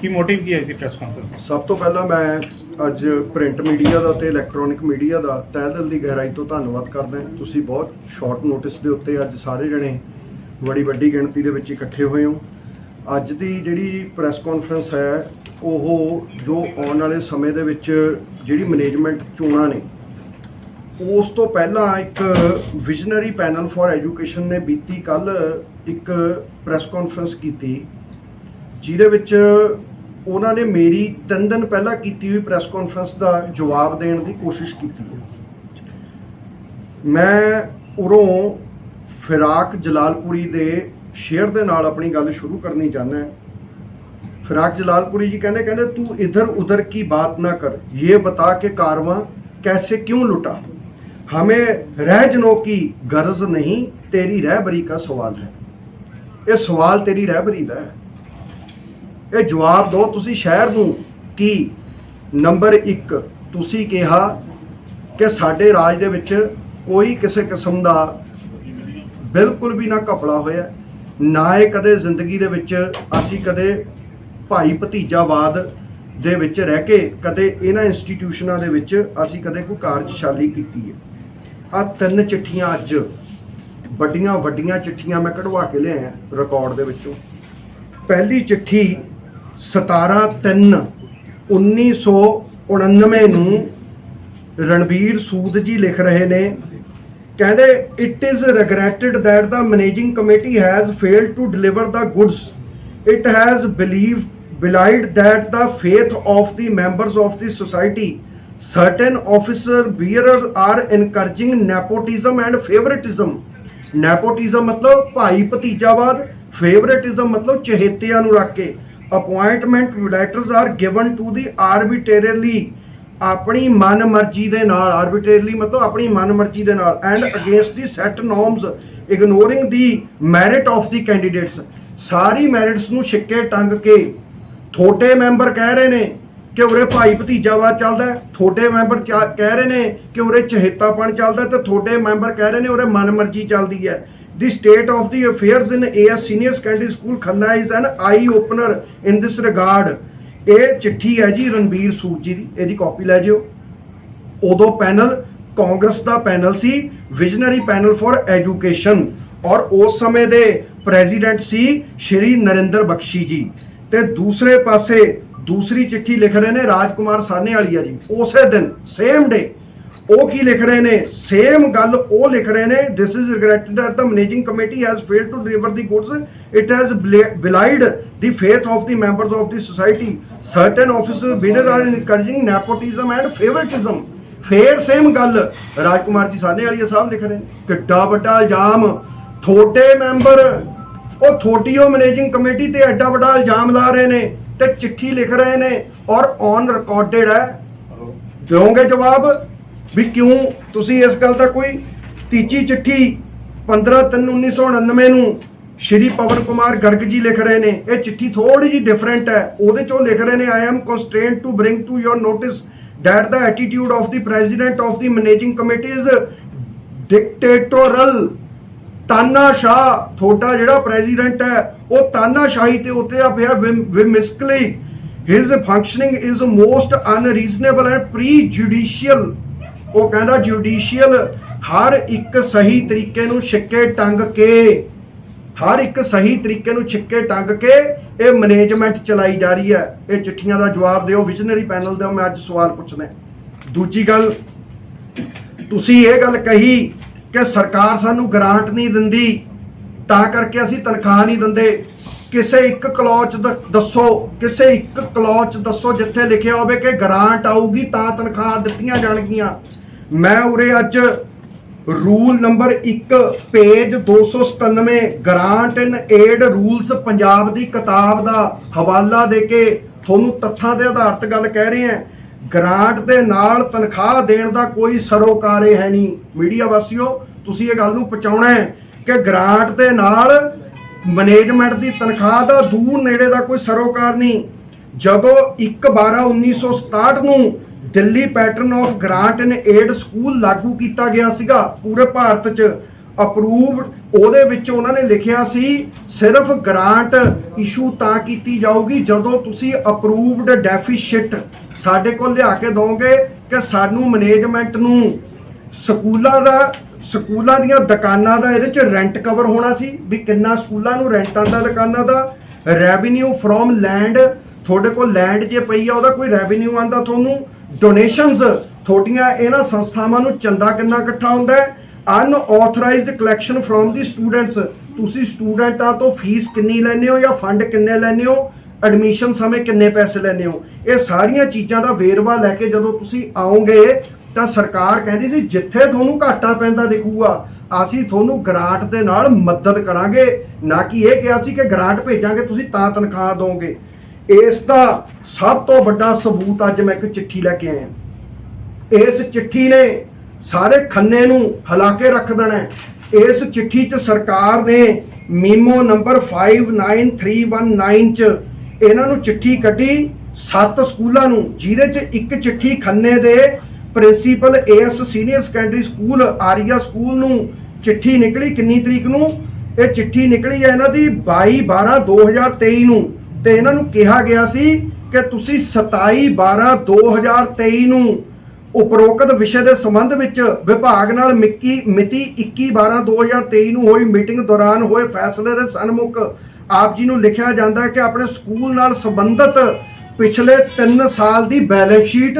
ਕੀ motive ਕੀ ਹੈ ਇਸ press conference ਦਾ ਸਭ ਤੋਂ ਪਹਿਲਾਂ ਮੈਂ ਅੱਜ ਪ੍ਰਿੰਟ ਮੀਡੀਆ ਦਾ ਤੇ ਇਲੈਕਟ੍ਰੋਨਿਕ ਮੀਡੀਆ ਦਾ ਤਹਿ ਦਿਲ ਦੀ ਗਹਿਰਾਈ ਤੋਂ ਧੰਨਵਾਦ ਕਰਦਾ ਤੁਸੀਂ ਬਹੁਤ ਸ਼ਾਰਟ ਨੋਟਿਸ ਦੇ ਉੱਤੇ ਅੱਜ ਸਾਰੇ ਜਣੇ ਬੜੀ ਵੱਡੀ ਗਿਣਤੀ ਦੇ ਵਿੱਚ ਇਕੱਠੇ ਹੋਏ ਹੋ। ਅੱਜ ਦੀ ਜਿਹੜੀ ਪ੍ਰੈਸ ਕਾਨਫਰੰਸ ਹੈ, ਉਹ ਜੋ ਆਉਣ ਵਾਲੇ ਸਮੇਂ ਦੇ ਵਿੱਚ ਜਿਹੜੀ ਮੈਨੇਜਮੈਂਟ ਚੋਣਾਂ ਨੇ, ਉਸ ਤੋਂ ਪਹਿਲਾਂ ਇੱਕ ਵਿਜ਼ਨਰੀ ਪੈਨਲ ਫਾਰ ਐਜੂਕੇਸ਼ਨ ਨੇ ਬੀਤੀ ਕੱਲ ਇੱਕ ਪ੍ਰੈਸ ਕਾਨਫਰੰਸ ਕੀਤੀ, ਜਿਹਦੇ ਵਿੱਚ ਉਹਨਾਂ ਨੇ ਮੇਰੀ ਤਿੰਨ ਦਿਨ ਪਹਿਲਾਂ ਕੀਤੀ ਹੋਈ ਪ੍ਰੈਸ ਕਾਨਫਰੰਸ ਦਾ ਜਵਾਬ ਦੇਣ ਦੀ ਕੋਸ਼ਿਸ਼ ਕੀਤੀ ਹੈ ਮੈਂ ਉਰੋਂ ਫਿਰਾਕ ਜਲਾਲਪੁਰੀ ਦੇ ਸ਼ੇਅਰ ਦੇ ਨਾਲ ਆਪਣੀ ਗੱਲ ਸ਼ੁਰੂ ਕਰਨੀ ਚਾਹੁੰਦਾ ਹਾਂ फिराक जलालपुरी जी कहने कहने तू इधर उधर की बात ना कर ये बता के कारवां कैसे क्यों लुटा हमें रहजनों की गर्ज नहीं तेरी रहबरी का सवाल है ਇਹ ਸਵਾਲ ਤੇਰੀ ਰਹਿਬਰੀ ਦਾ ਹੈ ਇਹ ਜਵਾਬ ਦਿਓ ਤੁਸੀਂ ਸ਼ਹਿਰ ਨੂੰ ਕਿ ਨੰਬਰ 1 ਤੁਸੀਂ ਕਿਹਾ ਕਿ ਸਾਡੇ ਰਾਜ ਦੇ ਵਿੱਚ ਕੋਈ ਕਿਸੇ ਕਿਸਮ ਦਾ ਬਿਲਕੁਲ ਵੀ ਨਾ ਘਪਲਾ ਹੋਇਆ। ਨਾ ਇਹ ਕਦੇ ਜ਼ਿੰਦਗੀ ਦੇ ਵਿੱਚ ਅਸੀਂ ਕਦੇ ਭਾਈ ਭਤੀਜਾਵਾਦ ਦੇ ਵਿੱਚ ਰਹਿ ਕੇ ਕਦੇ ਇਹਨਾਂ ਇੰਸਟੀਟਿਊਸ਼ਨਾਂ ਦੇ ਵਿੱਚ ਅਸੀਂ ਕਦੇ ਕੋਈ ਕਾਰਜਸ਼ਾਲੀ ਕੀਤੀ ਹੈ। ਆ ਤਿੰਨ ਚਿੱਠੀਆਂ ਅੱਜ ਵੱਡੀਆਂ ਵੱਡੀਆਂ ਚਿੱਠੀਆਂ ਮੈਂ ਕਢਵਾ ਕੇ ਲਿਆਇਆ ਰਿਕਾਰਡ ਦੇ ਵਿੱਚੋਂ। ਪਹਿਲੀ ਚਿੱਠੀ 17 1999 ਨੂੰ ਰਣਵੀਰ ਸੂਦ ਜੀ ਲਿਖ ਰਹੇ ਨੇ ਕਹਿੰਦੇ it is regretted that the managing committee has failed to deliver the goods it has believe belied that the faith of the members of the society certain officer bearers are encouraging nepotism and favoritism nepotism ਮਤਲਬ ਭਾਈ ਭਤੀਜਾਵਾਦ favoritism ਮਤਲਬ ਚਹੇਤਿਆਂ ਨੂੰ ਰੱਖ ਕੇ appointment letters are given to the arbitrarily ਆਪਣੀ ਮਨਮਰਜ਼ੀ ਦੇ ਨਾਲ ਆਰਬਿਟਰੇਟਲੀ ਮਤਲਬ ਆਪਣੀ ਮਨਮਰਜ਼ੀ ਦੇ ਨਾਲ and against the set norms ignoring the merit of the candidates sorry merits ਨੂੰ ਛਿੱਕੇ ਟੰਗ ਕੇ ਥੋਟੇ ਮੈਂਬਰ ਕਹਿ ਰਹੇ ਨੇ ਕਿ ਉਰੇ ਭਾਈ ਭਤੀਜਾਵਾਦ ਚੱਲਦਾ ਥੋਟੇ ਮੈਂਬਰ ਕਹਿ ਰਹੇ ਨੇ ਕਿ ਉਰੇ ਚਹੇਤਾਪਣ ਚੱਲਦਾ ਤੇ ਥੋਟੇ ਮੈਂਬਰ ਕਹਿ ਰਹੇ ਨੇ ਉਰੇ ਮਨਮਰਜ਼ੀ ਚੱਲਦੀ ਹੈ। The state of the affairs in AS senior secondary school Khanna is an eye opener in this regard ਇਹ ਚਿੱਠੀ ਹੈ ਜੀ ਰਣਬੀਰ ਸੂਦ ਜੀ ਦੀ, ਇਹਦੀ ਕਾਪੀ ਲੈ ਜਿਓ। ਉਦੋਂ ਪੈਨਲ ਕਾਂਗਰਸ ਦਾ ਪੈਨਲ ਸੀ ਵਿਜ਼ਨਰੀ ਪੈਨਲ ਫਾਰ ਐਜੂਕੇਸ਼ਨ ਔਰ ਉਸ ਸਮੇਂ ਦੇ ਪ੍ਰੈਜ਼ੀਡੈਂਟ ਸੀ ਸ਼੍ਰੀ ਨਰਿੰਦਰ ਬਖਸ਼ੀ ਜੀ। ਤੇ ਦੂਸਰੇ ਪਾਸੇ ਦੂਸਰੀ ਚਿੱਠੀ ਲਿਖ ਰਹੇ ਨੇ ਰਾਜਕੁਮਾਰ ਸਾਹਨੇਵਾਲੀਆ ਜੀ। ਉਸੇ ਦਿਨ ਸੇਮ ਡੇ ਉਹ ਕੀ ਲਿਖ ਰਹੇ ਨੇ ਸੇਮ ਗੱਲ ਉਹ ਲਿਖ ਰਹੇ ਨੇ is regretted that the managing committee has failed to deliver the goods it has bela- belied the faith of the members of the society certain officers bidder are encouraging nepotism and favoritism ਫੇਰ same ਗੱਲ ਰਾਜਕੁਮਾਰ ਜੀ ਸਾਹਨੇ ਵਾਲੀ ਸਾਹਿਬ ਲਿਖ ਰਹੇ ਨੇ ਕਿੱਡਾ ਵੱਡਾ ਇਲਜ਼ਾਮ ਥੋਟੇ ਮੈਂਬਰ ਉਹ ਥੋਟੀਓ ਮੈਨੇਜਿੰਗ ਕਮੇਟੀ ਤੇ ਐਡਾ ਵੱਡਾ ਇਲਜ਼ਾਮ ਲਾ ਰਹੇ ਨੇ ਤੇ ਚਿੱਠੀ ਲਿਖ ਰਹੇ ਨੇ ਔਰ ਔਨ ਰਿਕਾਰਡਡ ਹੈ ਦਿਓਗੇ ਜਵਾਬ ਵੀ ਕਿਉਂ ਤੁਸੀਂ ਇਸ ਗੱਲ ਦਾ ਕੋਈ ਤੀਜੀ ਚਿੱਠੀ 15/3/1999 ਨੂੰ ਸ਼੍ਰੀ ਪਵਨ ਕੁਮਾਰ ਗਰਗ ਜੀ ਲਿਖ ਰਹੇ ਨੇ? ਇਹ ਚਿੱਠੀ ਥੋੜੀ ਜੀ ਡਿਫਰੈਂਟ ਹੈ। ਉਹਦੇ ਚੋਂ ਲਿਖ ਰਹੇ ਨੇ I am constrained to bring to your notice that the attitude of the president of the managing committee is dictatorial. ਤਾਨਾਸ਼ਾਹ, ਤੁਹਾਡਾ ਜਿਹੜਾ ਪ੍ਰੈਜ਼ੀਡੈਂਟ ਹੈ, ਉਹ ਤਾਨਾਸ਼ਾਹੀ ਤੇ ਉੱਤੇ ਪਿਆ whimsically. His functioning is most unreasonable and prejudicial ਉਹ ਕਹਿੰਦਾ ਜੁਡੀਸ਼ੀਅਲ ਹਰ ਇੱਕ ਸਹੀ ਤਰੀਕੇ ਨੂੰ ਛਿੱਕੇ ਟੰਗ ਕੇ, ਹਰ ਇੱਕ ਸਹੀ ਤਰੀਕੇ ਨੂੰ ਛਿੱਕੇ ਟੰਗ ਕੇ ਇਹ ਮੈਨੇਜਮੈਂਟ ਚਲਾਈ ਜਾ ਰਹੀ ਹੈ। ਇਹ ਚਿੱਠੀਆਂ ਦਾ ਜਵਾਬ ਦਿਓ ਵਿਜ਼ਨਰੀ ਪੈਨਲ ਦੇ ਮੈਂ ਅੱਜ ਸਵਾਲ ਪੁੱਛਣਾ ਦੂਜੀ ਗੱਲ, ਤੁਸੀਂ ਇਹ ਗੱਲ ਕਹੀ ਕਿ ਸਰਕਾਰ ਸਾਨੂੰ ਗ੍ਰਾਂਟ ਨਹੀਂ ਦਿੰਦੀ, ਤਾਂ ਕਰਕੇ ਅਸੀਂ ਤਨਖਾਹ ਨਹੀਂ ਦਿੰਦੇ। ਕਿਸੇ ਇੱਕ ਕਲੌਚ ਦੱਸੋ, ਕਿਸੇ ਇੱਕ ਕਲੌਚ ਦੱਸੋ ਜਿੱਥੇ ਲਿਖਿਆ ਹੋਵੇ ਕਿ ਗ੍ਰਾਂਟ ਆਊਗੀ ਤਾਂ ਤਨਖਾਹ ਦਿੱਤੀਆਂ ਜਾਣਗੀਆਂ। ਮੈਂ ਉਰੇ ਅੱਜ rule number 1 page 297 grant in aid rules Punjab ਦੀ ਕਿਤਾਬ ਦਾ ਹਵਾਲਾ ਦੇ ਕੇ ਤੁਹਾਨੂੰ ਤੱਥਾਂ ਦੇ ਆਧਾਰ ਤੇ ਗੱਲ ਕਹਿ ਰਹੇ ਹਾਂ। ਗ੍ਰਾਂਟ ਦੇ ਨਾਲ ਤਨਖਾਹ ਦੇਣ ਦਾ ਕੋਈ ਸਰੋਕਾਰੇ ਹੈ ਨਹੀਂ। ਮੀਡੀਆ ਵਾਸੀਓ, ਤੁਸੀਂ ਇਹ ਗੱਲ ਨੂੰ ਪਹੁੰਚਾਉਣਾ ਹੈ ਕਿ ਗ੍ਰਾਂਟ ਦੇ ਨਾਲ ਮੈਨੇਜਮੈਂਟ ਦੀ ਤਨਖਾਹ ਦਾ ਦੂਰ ਨੇੜੇ ਦਾ ਕੋਈ ਸਰੋਕਾਰ ਨਹੀਂ। ਜਦੋਂ 1 12 1967 ਨੂੰ Delhi pattern of grant in aid school ਲਾਗੂ ਕੀਤਾ ਗਿਆ ਸੀਗਾ, ਪੂਰੇ ਭਾਰਤ 'ਚ ਅਪਰੂਵਡ ਉਹਦੇ ਵਿੱਚ ਉਹਨਾਂ ਨੇ ਲਿਖਿਆ ਸੀ, ਸਿਰਫ ਗ੍ਰਾਂਟ ਇਸ਼ੂ ਤਾਂ ਕੀਤੀ ਜਾਊਗੀ ਜਦੋਂ ਤੁਸੀਂ ਅਪਰੂਵਡ ਡੈਫੀਸਿਟ ਸਾਡੇ ਕੋਲ ਲਿਆ ਕੇ ਦੋਗੇ ਕਿ ਸਾਨੂੰ ਮੈਨੇਜਮੈਂਟ ਨੂੰ ਸਕੂਲਾਂ ਦਾ ਸਕੂਲਾਂ ਦੀਆਂ ਦੁਕਾਨਾਂ ਦਾ ਇਹਦੇ ਚ ਰੈਂਟ ਕਵਰ ਹੋਣਾ ਸੀ ਵੀ ਕਿੰਨਾ ਸਕੂਲਾਂ ਨੂੰ ਰੈਂਟ ਆਉਂਦਾ ਦੁਕਾਨਾਂ ਦਾ। ਰੈਵਨਿਊ ਫਰੋਮ ਲੈਂਡ ਤੁਹਾਡੇ ਕੋਲ ਲੈਂਡ ਜੇ ਪਈ ਆ, ਉਹਦਾ ਕੋਈ ਰੈਵਨਿਊ ਆਂਦਾ ਤੁਹਾਨੂੰ। ਡੋਨੇਸ਼ਨਸ ਤੁਹਾਡੀਆਂ ਇਹਨਾਂ ਸੰਸਥਾਵਾਂ ਨੂੰ ਚੰਦਾ ਕਿੰਨਾ ਇਕੱਠਾ ਹੁੰਦਾ ਹੈ? Unauthorised collection from the students ਤੁਸੀਂ ਸਟੂਡੈਂਟਾਂ ਤੋਂ ਫੀਸ ਕਿੰਨੀ ਲੈਂਦੇ ਹੋ ਜਾਂ ਫੰਡ ਕਿੰਨੇ ਲੈਂਦੇ ਹੋ? ਐਡਮਿਸ਼ਨ ਸਮੇਂ ਕਿੰਨੇ ਪੈਸੇ ਲੈਂਦੇ ਹੋ? ਇਹ ਸਾਰੀਆਂ ਚੀਜ਼ਾਂ ਦਾ ਵੇਰਵਾ ਲੈ ਕੇ ਜਦੋਂ ਤੁਸੀਂ ਆਓਗੇ ਤਾਂ ਸਰਕਾਰ ਕਹਿੰਦੀ ਸੀ, ਜਿੱਥੇ ਤੁਹਾਨੂੰ ਘਾਟਾ ਪੈਂਦਾ ਦਿਖੂਗਾ, ਅਸੀਂ ਤੁਹਾਨੂੰ ਗ੍ਰਾਂਟ ਦੇ ਨਾਲ ਮਦਦ ਕਰਾਂਗੇ। ਨਾ ਕਿ ਇਹ ਕਿਹਾ ਸੀ ਕਿ ਗ੍ਰਾਂਟ ਭੇਜਾਂਗੇ, ਤੁਸੀਂ ਤਾਂ ਤਨਖਾਹ ਦੋਗੇ। ਇਸ ਦਾ ਸਭ ਤੋਂ ਵੱਡਾ ਸਬੂਤ ਅੱਜ ਮੈਂ ਇੱਕ ਚਿੱਠੀ ਲੈ ਕੇ ਆਇਆ। ਇਸ ਚਿੱਠੀ ਨੇ ਸਾਰੇ ਖੰਨੇ ਨੂੰ ਹਿਲਾ ਕੇ ਰੱਖ ਦੇਣਾ ਇਸ ਚਿੱਠੀ 'ਚ ਸਰਕਾਰ ਨੇ ਮੀਮੋ ਨੰਬਰ 59319 'ਚ ਇਹਨਾਂ ਨੂੰ ਚਿੱਠੀ ਕੱਢੀ। ਸੱਤ ਸਕੂਲਾਂ ਨੂੰ, ਜਿਹਦੇ 'ਚ ਇੱਕ ਚਿੱਠੀ ਖੰਨੇ ਦੇ principal AS senior secondary school Arya school ਨੂੰ ਚਿੱਠੀ ਨਿਕਲੀ ਕਿੰਨੀ ਤਰੀਕ ਨੂੰ? ਇਹ ਚਿੱਠੀ ਨਿਕਲੀ ਹੈ ਇਹਨਾਂ ਦੀ 22 12 2023 ਨੂੰ। ਤੇ ਇਹਨਾਂ ਨੂੰ ਕਿਹਾ ਗਿਆ ਸੀ ਕਿ ਤੁਸੀਂ 27 12 2023 ਨੂੰ ਉਪਰੋਕਤ ਵਿਸ਼ੇ ਦੇ ਸੰਬੰਧ ਵਿੱਚ ਵਿਭਾਗ ਨਾਲ ਮਿੱਕੀ ਮਿਤੀ 21 12 2023 ਨੂੰ ਹੋਈ ਮੀਟਿੰਗ ਦੌਰਾਨ ਹੋਏ ਫੈਸਲੇ ਦੇ ਸਨਮੁਖ ਆਪ ਜੀ ਨੂੰ ਲਿਖਿਆ ਜਾਂਦਾ ਹੈ ਕਿ ਆਪਣੇ ਸਕੂਲ ਨਾਲ ਸੰਬੰਧਿਤ ਪਿਛਲੇ 3 ਸਾਲ ਦੀ ਬੈਲੈਂਸ ਸ਼ੀਟ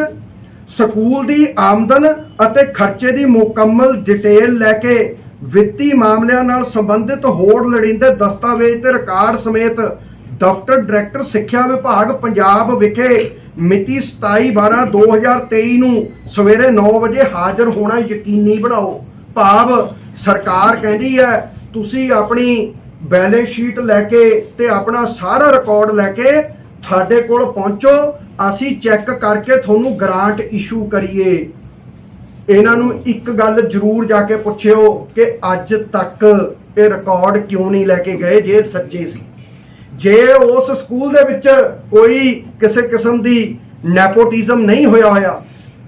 ਸਕੂਲ ਦੀ ਆਮਦਨ ਅਤੇ ਖਰਚੇ ਦੀ ਮੁਕੰਮਲ ਡਿਟੇਲ ਲੈ ਕੇ ਵਿੱਤੀ ਮਾਮਲਿਆਂ ਨਾਲ ਸੰਬੰਧਿਤ ਹੋਰ ਲੋੜੀਂਦੇ ਦਸਤਾਵੇਜ਼ ਤੇ ਰਿਕਾਰਡ ਸਮੇਤ ਦਫ਼ਤਰ ਡਾਇਰੈਕਟਰ ਸਿੱਖਿਆ ਵਿਭਾਗ ਪੰਜਾਬ ਵਿਖੇ ਮਿਤੀ 27/12/2023 ਨੂੰ ਸਵੇਰੇ 9 ਵਜੇ ਹਾਜ਼ਰ ਹੋਣਾ ਯਕੀਨੀ ਬਣਾਓ। ਭਾਵ ਸਰਕਾਰ ਕਹਿੰਦੀ ਹੈ, ਤੁਸੀਂ ਆਪਣੀ ਬੈਲੈਂਸ ਸ਼ੀਟ ਲੈ ਕੇ ਤੇ ਆਪਣਾ ਸਾਰਾ ਰਿਕਾਰਡ ਲੈ ਕੇ ਸਾਡੇ ਕੋਲ ਪਹੁੰਚੋ ਅਸੀਂ ਚੈੱਕ ਕਰਕੇ ਤੁਹਾਨੂੰ ਗ੍ਰਾਂਟ ਇਸ਼ੂ ਕਰੀਏ। ਇਹਨਾਂ ਨੂੰ ਇੱਕ ਗੱਲ ਜ਼ਰੂਰ ਜਾ ਕੇ ਪੁੱਛਿਓ ਕਿ ਅੱਜ ਤੱਕ ਇਹ ਰਿਕਾਰਡ ਕਿਉਂ ਨਹੀਂ ਲੈ ਕੇ ਗਏ, ਜੇ ਸੱਚੇ ਸੀ। ਜੇ ਉਸ ਸਕੂਲ ਦੇ ਵਿੱਚ ਕੋਈ ਕਿਸੇ ਕਿਸਮ ਦੀ ਨੈਪੋਟਿਜ਼ਮ ਨਹੀਂ ਹੋਇਆ ਹੋਇਆ,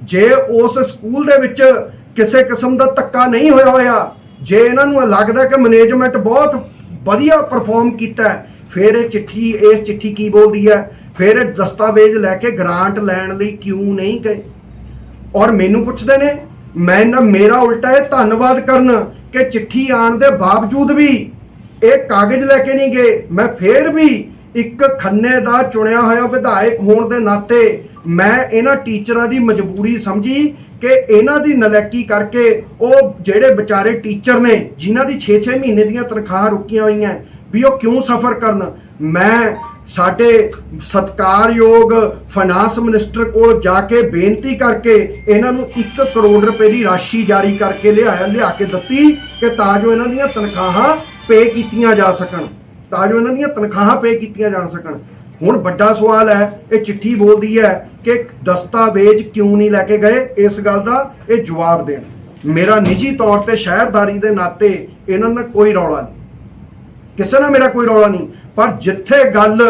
ਜੇ ਉਸ ਸਕੂਲ ਦੇ ਵਿੱਚ ਕਿਸੇ ਕਿਸਮ ਦਾ ਧੱਕਾ ਨਹੀਂ ਹੋਇਆ ਹੋਇਆ, ਜੇ ਇਹਨਾਂ ਨੂੰ ਲੱਗਦਾ ਕਿ ਮੈਨੇਜਮੈਂਟ ਬਹੁਤ ਵਧੀਆ ਪਰਫਾਰਮ ਕੀਤਾ ਫਿਰ ਇਹ ਚਿੱਠੀ ਇਹ ਚਿੱਠੀ ਕੀ ਬੋਲਦੀ ਹੈ? ਫਿਰ ਦਸਤਾਵੇਜ਼ ਲੈ ਕੇ ਗ੍ਰਾਂਟ ਲੈਣ ਲਈ ਕਿਉਂ ਨਹੀਂ ਗਏ? ਔਰ ਮੈਨੂੰ ਪੁੱਛਦੇ ਨੇ, ਮੈਂ ਨਾ ਮੇਰਾ ਉਲਟਾ ਇਹ ਧੰਨਵਾਦ ਕਰਨ ਕਿ ਚਿੱਠੀ ਆਣ ਦੇ ਬਾਵਜੂਦ ਵੀ ਇਹ ਕਾਗਜ਼ ਲੈ ਕੇ ਨਹੀਂ ਗਏ। ਮੈਂ ਫੇਰ ਵੀ ਇੱਕ ਖੰਨੇ ਦਾ ਚੁਣਿਆ ਹੋਇਆ ਵਿਧਾਇਕ ਹੋਣ ਦੇ ਨਾਤੇ ਮੈਂ ਇਹਨਾਂ ਟੀਚਰਾਂ ਦੀ ਮਜਬੂਰੀ ਸਮਝੀ ਕਿ ਇਹਨਾਂ ਦੀ ਨਲੈਕੀ ਕਰਕੇ ਉਹ ਜਿਹੜੇ ਵਿਚਾਰੇ ਟੀਚਰ ਨੇ, ਜਿਨ੍ਹਾਂ ਦੀ 6-6 ਮਹੀਨੇ ਦੀਆਂ ਤਨਖਾਹਾਂ ਰੁਕੀਆਂ ਹੋਈਆਂ, ਵੀ ਉਹ ਕਿਉਂ ਸਫਰ ਕਰਨ? ਮੈਂ ਸਾਡੇ ਸਤਕਾਰਯੋਗ ਫਾਈਨਾਂਸ ਮਿਨਿਸਟਰ ਕੋਲ ਜਾ ਕੇ ਬੇਨਤੀ ਕਰਕੇ ਇਹਨਾਂ ਨੂੰ 1 ਕਰੋੜ ਰੁਪਏ ਦੀ ਰਾਸ਼ੀ ਜਾਰੀ ਕਰਕੇ ਲਿਆਇਆ ਲਿਆ ਕੇ ਦਿੱਤੀ ਕਿ ਤਾਂ ਜੋ ਇਹਨਾਂ ਦੀਆਂ ਤਨਖਾਹਾਂ ਪੇ ਕੀਤੀਆਂ ਜਾ ਸਕਣ। ਤਾਂ ਜੋ ਇਹਨਾਂ ਦੀਆਂ ਤਨਖਾਹਾਂ ਪੇ ਕੀਤੀਆਂ ਜਾ ਸਕਣ। ਹੁਣ ਵੱਡਾ ਸਵਾਲ ਹੈ, ਇਹ ਚਿੱਠੀ ਬੋਲਦੀ ਹੈ ਕਿ ਦਸਤਾਵੇਜ਼ ਕਿਉਂ ਨਹੀਂ ਲੈ ਕੇ ਗਏ? ਇਸ ਗੱਲ ਦਾ ਇਹ ਜਵਾਬ ਦੇਣ। ਮੇਰਾ ਨਿੱਜੀ ਤੌਰ ਤੇ ਸ਼ਹਿਰਦਾਰੀ ਦੇ ਨਾਤੇ ਇਹਨਾਂ ਨਾਲ ਕੋਈ ਰੌਲਾ ਨਹੀਂ। ਕਿਸੇ ਨਾਲ ਮੇਰਾ ਕੋਈ ਰੌਲਾ ਨਹੀਂ। ਪਰ ਜਿੱਥੇ ਗੱਲ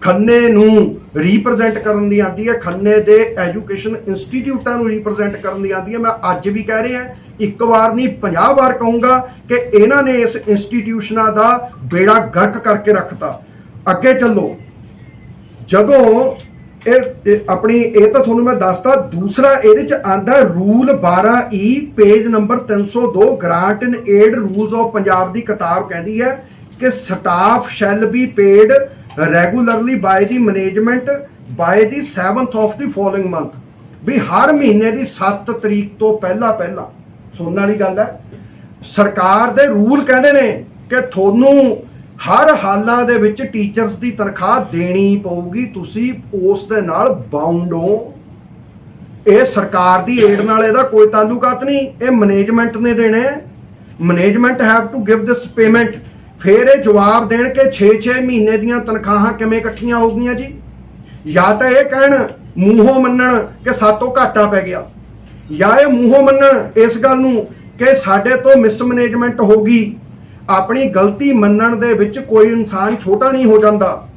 ਖੰਨੇ ਨੂੰ ਰਿਪਰੈਜ਼ੈਂਟ ਕਰਨ ਦੀ ਆਂਦੀ ਹੈ, ਖੰਨੇ ਦੇ ਐਜੂਕੇਸ਼ਨ ਇੰਸਟੀਚਿਊਟਾਂ ਨੂੰ ਰਿਪਰੈਜ਼ੈਂਟ ਕਰਨ ਦੀ ਆਂਦੀ ਹੈ, ਮੈਂ ਅੱਜ ਵੀ ਕਹਿ ਰਿਹਾ, ਇੱਕ ਵਾਰ ਨਹੀਂ 50 ਵਾਰ ਕਹੂੰਗਾ ਕਿ ਇਹਨਾਂ ਨੇ ਇਸ ਇੰਸਟੀਟਿਊਸ਼ਨਾਂ ਦਾ ਬੇੜਾ ਗਰਕ ਕਰਕੇ ਰੱਖਤਾ। ਅੱਗੇ ਚੱਲੋ। ਜਦੋਂ ਇਹ ਆਪਣੀ, ਇਹ ਤਾਂ ਤੁਹਾਨੂੰ ਮੈਂ ਦੱਸਤਾ, ਦੂਸਰਾ ਇਹਦੇ ਚ ਆਂਦਾ rule 12E page number 302 grant and aid rules of Punjab ਦੀ ਕਿਤਾਬ ਕਹਿੰਦੀ ਹੈ ਕਿ staff shall be paid regularly by the management by the 7th of the following month ਵੀ ਹਰ ਮਹੀਨੇ ਦੀ 7 ਤਰੀਕ ਤੋਂ ਪਹਿਲਾਂ ਪਹਿਲਾਂ, ਸੁਣਨ ਵਾਲੀ ਗੱਲ ਹੈ, ਸਰਕਾਰ ਦੇ ਰੂਲ ਕਹਿੰਦੇ ਨੇ ਕਿ ਤੁਹਾਨੂੰ ਹਰ ਹਾਲਾਂ ਦੇ ਵਿੱਚ ਟੀਚਰਸ ਦੀ ਤਨਖਾਹ ਦੇਣੀ ਪਊਗੀ, ਤੁਸੀਂ ਉਸ ਦੇ ਨਾਲ ਬਾਉਂਡ ਹੋ। ਇਹ ਸਰਕਾਰ ਦੀ ਏਡ ਨਾਲ ਇਹਦਾ ਕੋਈ ਤਾਲੁਕਾਤ ਨਹੀਂ, ਇਹ ਮੈਨੇਜਮੈਂਟ ਨੇ ਦੇਣਾ। ਹੈ management have to give this payment ਫਿਰ ਇਹ ਜਵਾਬ ਦੇਣ ਕਿ 6-6 ਮਹੀਨੇ ਦੀਆਂ ਤਨਖਾਹਾਂ ਕਿਵੇਂ ਇਕੱਠੀਆਂ ਹੋ ਗਈਆਂ ਜੀ? ਜਾਂ ਤਾਂ ਇਹ ਕਹਿਣ, ਮੂੰਹੋਂ ਮੰਨਣ ਕਿ ਸਾਤੋਂ ਘਾਟਾ ਪੈ ਗਿਆ। ਜਾਂ ਇਹ ਮੂੰਹੋਂ ਮੰਨਣ ਇਸ ਗੱਲ ਨੂੰ ਕਿ ਸਾਡੇ ਤੋਂ ਮਿਸਮੈਨੇਜਮੈਂਟ ਹੋ ਗਈ। ਆਪਣੀ ਗਲਤੀ ਮੰਨਣ ਦੇ ਵਿੱਚ ਕੋਈ ਇਨਸਾਨ ਛੋਟਾ ਨਹੀਂ ਹੋ ਜਾਂਦਾ।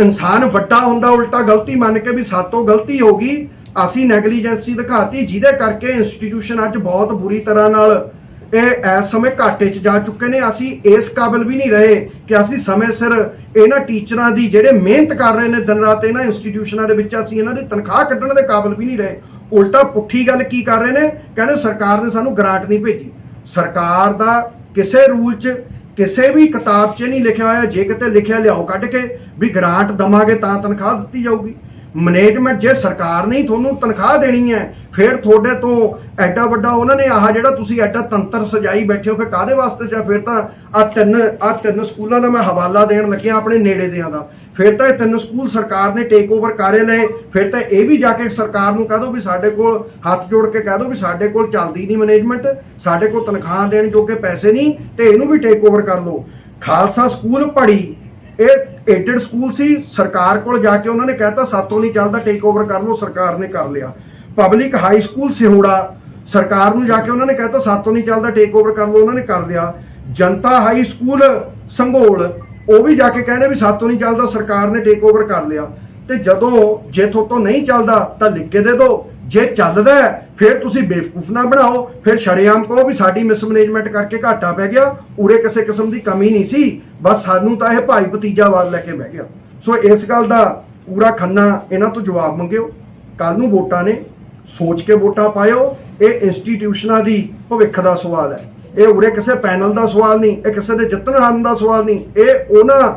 ਇਨਸਾਨ ਵੱਡਾ ਹੁੰਦਾ, ਉਲਟਾ ਗਲਤੀ ਮੰਨ ਕੇ ਵੀ ਸਾਤੋਂ ਗਲਤੀ ਹੋ ਗਈ। ਅਸੀਂ ਨੈਗਲੀਜੈਂਸੀ ਦਿਖਾਤੀ, ਜਿਹਦੇ ਕਰਕੇ ਇੰਸਟੀਟਿਊਸ਼ਨ ਅੱਜ ਬਹੁਤ ਬੁਰੀ ਤਰ੍ਹਾਂ ਨਾਲ ਇਹ ਇਸ ਸਮੇਂ ਘਾਟੇ 'ਚ ਜਾ ਚੁੱਕੇ ਨੇ। ਅਸੀਂ ਇਸ ਕਾਬਿਲ ਵੀ ਨਹੀਂ ਰਹੇ ਕਿ ਅਸੀਂ ਸਮੇਂ ਸਿਰ ਇਹਨਾਂ ਟੀਚਰਾਂ ਦੀ ਜਿਹੜੇ ਮਿਹਨਤ ਕਰ ਰਹੇ ਨੇ ਦਿਨ ਰਾਤ ਇਹਨਾਂ ਇੰਸਟੀਟਿਊਸ਼ਨਾਂ ਦੇ ਵਿੱਚ, ਅਸੀਂ ਇਹਨਾਂ ਦੀ ਤਨਖਾਹ ਕੱਢਣ ਦੇ ਕਾਬਿਲ ਵੀ ਨਹੀਂ ਰਹੇ। ਉਲਟਾ ਪੁੱਠੀ ਗੱਲ ਕੀ ਕਰ ਰਹੇ ਨੇ? ਕਹਿੰਦੇ ਸਰਕਾਰ ਨੇ ਸਾਨੂੰ ਗ੍ਰਾਂਟ ਨਹੀਂ ਭੇਜੀ। ਸਰਕਾਰ ਦਾ ਕਿਸੇ ਰੂਲ 'ਚ, ਕਿਸੇ ਵੀ ਕਿਤਾਬ 'ਚ ਨਹੀਂ ਲਿਖਿਆ ਹੋਇਆ। ਜੇ ਕਿਤੇ ਲਿਖਿਆ, ਲਿਆਓ ਕੱਢ ਕੇ। ਵੀ ਗ੍ਰਾਂਟ ਦਵਾਂਗੇ ਤਾਂ ਤਨਖਾਹ ਦਿੱਤੀ ਜਾਊਗੀ। ਮੈਨੇਜਮੈਂਟ ਜੇ ਸਰਕਾਰ ਨੇ ਹੀ ਤੁਹਾਨੂੰ ਤਨਖਾਹ ਦੇਣੀ ਹੈ, ਫਿਰ ਤੁਹਾਡੇ ਤੋਂ ਐਡਾ ਵੱਡਾ ਉਹਨਾਂ ਨੇ ਆਹ ਜਿਹੜਾ ਤੁਸੀਂ ਐਡਾ ਤੰਤਰ ਸਜਾਈ ਬੈਠੇ ਹੋ ਕਿ ਕਾਦੇ ਵਾਸਤੇ ਜਾਂ ਫਿਰ ਤਾਂ ਆ ਤਿੰਨ ਆ ਤਿੰਨ ਸਕੂਲਾਂ ਦਾ ਮੈਂ ਹਵਾਲਾ ਦੇਣ ਲੱਗਿਆ ਆਪਣੇ ਨੇੜੇ ਦਿਆਂ ਦਾ। ਫਿਰ ਤਾਂ ਇਹ ਤਿੰਨ ਸਕੂਲ ਸਰਕਾਰ ਨੇ ਟੇਕ ਓਵਰ ਕਰੇ ਲਏ, ਫਿਰ ਤਾਂ ਇਹ ਵੀ ਜਾ ਕੇ ਸਰਕਾਰ ਨੂੰ ਕਹਿ ਦਿਓ ਵੀ ਸਾਡੇ ਕੋਲ ਹੱਥ ਜੋੜ ਕੇ ਕਹਿ ਦਿਓ ਵੀ ਸਾਡੇ ਕੋਲ ਚੱਲਦੀ ਨਹੀਂ ਮੈਨੇਜਮੈਂਟ ਸਾਡੇ ਕੋਲ ਤਨਖਾਹ ਦੇਣ ਜੋਗੇ ਪੈਸੇ ਨਹੀਂ, ਤੇ ਇਹਨੂੰ ਵੀ ਟੇਕ ਓਵਰ ਕਰ ਲਓ। ਖਾਲਸਾ ਸਕੂਲ ਪੜੀ ਇਹ ਏਡਡ ਸਕੂਲ ਸੀ, ਸਰਕਾਰ ਕੋਲ ਜਾ ਕੇ ਉਹਨਾਂ ਨੇ ਕਹਿਤਾ ਸਾਤੋਂ ਨਹੀਂ ਚੱਲਦਾ ਟੇਕ ਓਵਰ ਕਰ ਲਓ, ਸਰਕਾਰ ਨੇ ਕਰ ਲਿਆ। ਪਬਲਿਕ ਹਾਈ ਸਕੂਲ ਸਿਹੋੜਾ, ਸਰਕਾਰ ਨੂੰ ਜਾ ਕੇ ਉਹਨਾਂ ਨੇ ਕਹਿਤਾ ਸਾਤੋਂ ਨਹੀਂ ਚੱਲਦਾ ਟੇਕ ਓਵਰ ਕਰ ਲਓ, ਉਹਨਾਂ ਨੇ ਕਰ ਲਿਆ। ਜਨਤਾ ਹਾਈ ਸਕੂਲ ਸੰਘੋਲ ਉਹ ਵੀ ਜਾ ਕੇ ਕਹਿੰਦੇ ਵੀ ਸਾਤੋਂ ਨਹੀਂ ਚੱਲਦਾ, ਸਰਕਾਰ ਨੇ ਟੇਕ ਓਵਰ ਕਰ ਲਿਆ। ਤੇ ਜਦੋਂ ਜੇ ਤੋਂ ਨਹੀਂ ਚੱਲਦਾ, ਤਾਂ ਲਿਖ ਕੇ ਦੇ ਦਿਓ। ਜੇ ਚੱਲਦਾ ਫਿਰ ਤੁਸੀਂ ਬੇਵਕੂਫ ਨਾ ਬਣਾਓ। ਫਿਰ ਸ਼ਰੇਆਮ ਕਹੋ ਵੀ ਸਾਡੀ ਮਿਸਮੈਨੇਜਮੈਂਟ ਕਰਕੇ ਘਾਟਾ ਪੈ ਗਿਆ। ਉਰੇ ਕਿਸੇ ਕਿਸਮ ਦੀ ਕਮੀ ਨਹੀਂ ਸੀ। ਬਸ ਸਾਨੂੰ ਤਾਂ ਇਹ ਭਾਈ ਭਤੀਜਾ ਭਤੀਜਾਵਾਦ ਲੈ ਕੇ ਬਹਿ ਗਿਆ। ਸੋ ਇਸ ਗੱਲ ਦਾ ਪੂਰਾ ਖੰਨਾ ਇਹਨਾਂ ਤੋਂ ਜਵਾਬ ਮੰਗਿਓ। ਕੱਲ ਨੂੰ ਵੋਟਾਂ ਨੇ। ਸੋਚ ਕੇ ਵੋਟਾਂ ਪਾਇਓ। ਇਹ ਇੰਸਟੀਟਿਊਸ਼ਨਾਂ ਦੀ ਭਵਿੱਖ ਦਾ ਸਵਾਲ ਹੈ। ਇਹ ਉਰੇ ਕਿਸੇ ਪੈਨਲ ਦਾ ਸਵਾਲ ਨਹੀਂ। ਇਹ ਕਿਸੇ ਦੇ ਜਿੱਤਣ ਹਾਰਨ ਦਾ ਸਵਾਲ ਨਹੀਂ। ਇਹ ਉਹਨਾਂ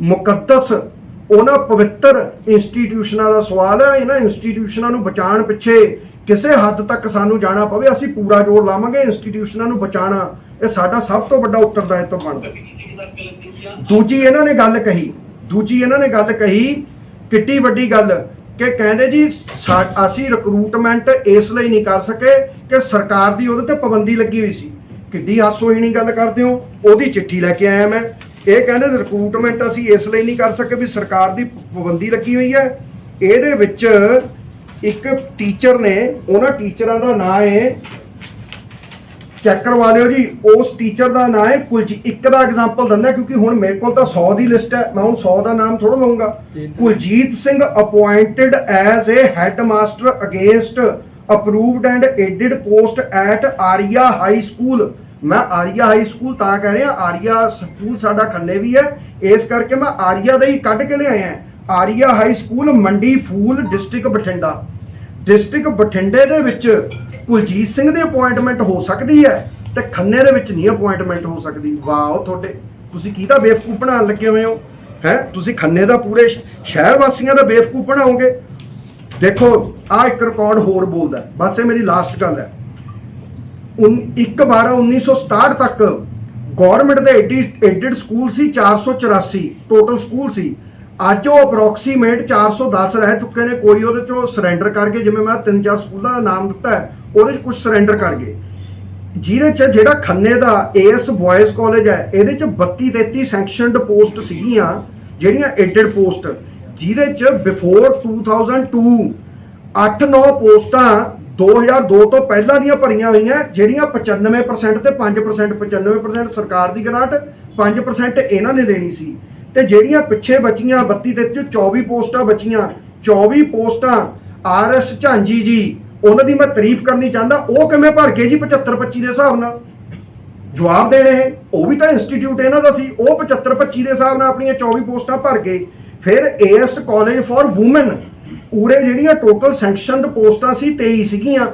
ਮੁਕੱਦਸ ਉਹਨਾਂ ਪਵਿੱਤਰ ਇੰਸਟੀਟਿਊਸ਼ਨਾਂ ਦਾ ਸਵਾਲ ਹੈ, ਇਹਨਾਂ ਇੰਸਟੀਟਿਊਸ਼ਨਾਂ ਨੂੰ ਬਚਾਉਣ ਪਿੱਛੇ ਕਿਸੇ ਹੱਦ ਤੱਕ ਸਾਨੂੰ ਜਾਣਾ ਪਵੇ, ਅਸੀਂ ਪੂਰਾ ਜ਼ੋਰ ਲਾਵਾਂਗੇ ਇੰਸਟੀਟਿਊਸ਼ਨਾਂ ਨੂੰ ਬਚਾਉਣਾ। ਇਹ ਸਾਡਾ ਸਭ ਤੋਂ ਵੱਡਾ ਉੱਤਰਦਾਇਤਵ ਬਣਦਾ। ਦੂਜੀ ਇਹਨਾਂ ਨੇ ਗੱਲ ਕਹੀ, ਦੂਜੀ ਇਹਨਾਂ ਨੇ ਗੱਲ ਕਹੀ, ਕਿੱਡੀ ਵੱਡੀ ਗੱਲ ਕਿ ਕਹਿੰਦੇ ਜੀ ਅਸੀਂ ਰਿਕਰੂਟਮੈਂਟ ਇਸ ਲਈ ਨਹੀਂ ਕਰ ਸਕੇ ਕਿ ਸਰਕਾਰ ਦੀ ਉਹਦੇ ਤੇ ਪਾਬੰਦੀ ਲੱਗੀ ਹੋਈ ਸੀ। ਕਿੱਡੀ ਹਾਸੋਹੀਣੀ ਗੱਲ ਕਰਦੇ ਹੋ, ਉਹਦੀ ਚਿੱਠੀ ਲੈ ਕੇ ਆਇਆ ਮੈਂ। ਇਹ ਕਹਿੰਦੇ ਰਿਕਰੂਟਮੈਂਟ ਅਸੀਂ ਇਸ ਲਈ ਨਹੀਂ ਕਰ ਸਕੇ ਵੀ ਸਰਕਾਰ ਦੀ ਪਾਬੰਦੀ ਲੱਗੀ ਹੋਈ ਹੈ। ਇਹਦੇ ਵਿੱਚ ਇੱਕ ਟੀਚਰ ਨੇ, ਉਹਨਾਂ ਟੀਚਰਾਂ ਦਾ ਨਾਮ ਹੈ ਚੈੱਕ ਕਰਵਾ ਲਿਓ ਜੀ, ਉਸ ਟੀਚਰ ਦਾ ਨਾਮ ਹੈ ਕੁਲਜੀਤ ਇੱਕ ਦਾ ਐਗਜ਼ਾਮਪਲ ਦਿੰਦਾ ਕਿਉਂਕਿ ਹੁਣ ਮੇਰੇ ਕੋਲ ਤਾਂ 100 ਦੀ ਲਿਸਟ ਹੈ, ਮੈਂ ਹੁਣ 100 ਦਾ ਨਾਮ ਥੋੜਾ ਲਵਾਂਗਾ Kuljit Singh appointed as a head master against approved and aided post at Arya high school ਮੈਂ ਆਰੀਆ ਹਾਈ ਸਕੂਲ ਤਾਂ ਕਹਿ ਰਿਹਾ, ਆਰੀਆ ਸਕੂਲ ਸਾਡਾ ਖੰਨੇ ਵੀ ਹੈ। ਇਸ ਕਰਕੇ ਮੈਂ ਆਰੀਆ ਦਾ ਹੀ ਕੱਢ ਕੇ ਲਿਆਇਆ ਆਰੀਆ ਹਾਈ ਸਕੂਲ ਮੰਡੀ ਫੂਲ ਡਿਸਟ੍ਰਿਕਟ ਬਠਿੰਡਾ। ਡਿਸਟ੍ਰਿਕਟ ਬਠਿੰਡੇ ਦੇ ਵਿੱਚ ਕੁਲਜੀਤ ਸਿੰਘ ਦੀ ਅਪਾਇੰਟਮੈਂਟ ਹੋ ਸਕਦੀ ਹੈ ਤੇ ਖੰਨੇ ਦੇ ਵਿੱਚ ਨਹੀਂ ਅਪਾਇੰਟਮੈਂਟ ਹੋ ਸਕਦੀ। ਵਾਓ ਤੁਹਾਡੇ, ਤੁਸੀਂ ਕਿਹਦਾ ਬੇਵਕੂਫ ਬਣਾਉਣ ਲੱਗੇ ਹੋਏ ਹੋ? ਹੈ? ਤੁਸੀਂ ਖੰਨੇ ਦਾ ਪੂਰੇ ਸ਼ਹਿਰ ਵਾਸੀਆਂ ਦਾ ਬੇਵਕੂਫ ਬਣਾਓਗੇ? ਦੇਖੋ ਆ ਇੱਕ ਰਿਕਾਰਡ ਹੋਰ ਬੋਲਦਾ। ਬਸ ਇਹ ਮੇਰੀ ਲਾਸਟ ਗੱਲ ਹੈ। 1 12 1967 ਤੱਕ ਗਵਰਨਮੈਂਟ ਦੇ ਐਡਿਡ ਸਕੂਲ ਸੀ 484 ਟੋਟਲ ਸਕੂਲ ਸੀ। ਅੱਜ ਉਹ ਅਪਰੋਕਸੀਮੇਟ 410 ਰਹਿ ਚੁੱਕੇ ਨੇ, ਕੋਈ ਉਹਦੇ ਚੋਂ ਸਰੈਂਡਰ ਕਰ ਗਏ, ਜਿਵੇਂ ਮੈਂ ਤਿੰਨ ਚਾਰ ਸਕੂਲਾਂ ਦਾ ਨਾਮ ਦਿੱਤਾ ਉਹਦੇ ਚ ਕੁਝ ਸਰੈਂਡਰ ਕਰ ਗਏ। ਜਿਹਦੇ ਚ ਜਿਹੜਾ ਖੰਨੇ ਦਾ ਏਐਸ ਬॉयਜ਼ ਕਾਲਜ ਹੈ, ਇਹਦੇ ਚ 32 33 ਸੈਂਕਸ਼ਨਡ ਪੋਸਟ ਸੀਗੀਆਂ, ਜਿਹੜੀਆਂ ਐਡਿਡ ਪੋਸਟ ਜਿਹਦੇ ਚ ਬਿਫੋਰ 2002 8-9 ਪੋਸਟਾਂ 2002 ਤੋਂ ਪਹਿਲਾਂ ਦੀਆਂ ਭਰੀਆਂ ਹੋਈਆਂ, ਜਿਹੜੀਆਂ 95% ਤੇ 5% 95% ਸਰਕਾਰ ਦੀ ਗ੍ਰਾਂਟ 5% ਇਹਨਾਂ ਨੇ ਦੇਣੀ ਸੀ। ਤੇ ਜਿਹੜੀਆਂ ਪਿੱਛੇ ਬਚੀਆਂ 32 ਤੇ 24 ਪੋਸਟਾਂ ਬਚੀਆਂ 24 ਪੋਸਟਾਂ ਆਰਐਸ ਝਾਂਜੀ ਜੀ, ਉਹਨਾਂ ਦੀ ਮੈਂ ਤਾਰੀਫ ਕਰਨੀ ਚਾਹੁੰਦਾ, ਉਹ ਕਿਵੇਂ ਭਰ ਕੇ ਜੀ 75 25 ਦੇ ਹਿਸਾਬ ਨਾਲ? ਜਵਾਬ ਦੇ ਰਹੇ ਉਹ ਵੀ ਤਾਂ ਇੰਸਟੀਚਿਊਟ ਇਹਨਾਂ ਦਾ ਸੀ, ਉਹ 75 25 ਦੇ ਹਿਸਾਬ ਨਾਲ ਆਪਣੀਆਂ 24 ਪੋਸਟਾਂ ਭਰ ਕੇ ਫਿਰ ਏਐਸ ਕਾਲਜ ਫਾਰ ਔਮਨ ਉਰੇ ਜਿਹੜੀਆਂ ਟੋਟਲ ਸੈਂਕਸ਼ਨਡ ਪੋਸਟਾਂ ਸੀ 23 ਸੀਗੀਆਂ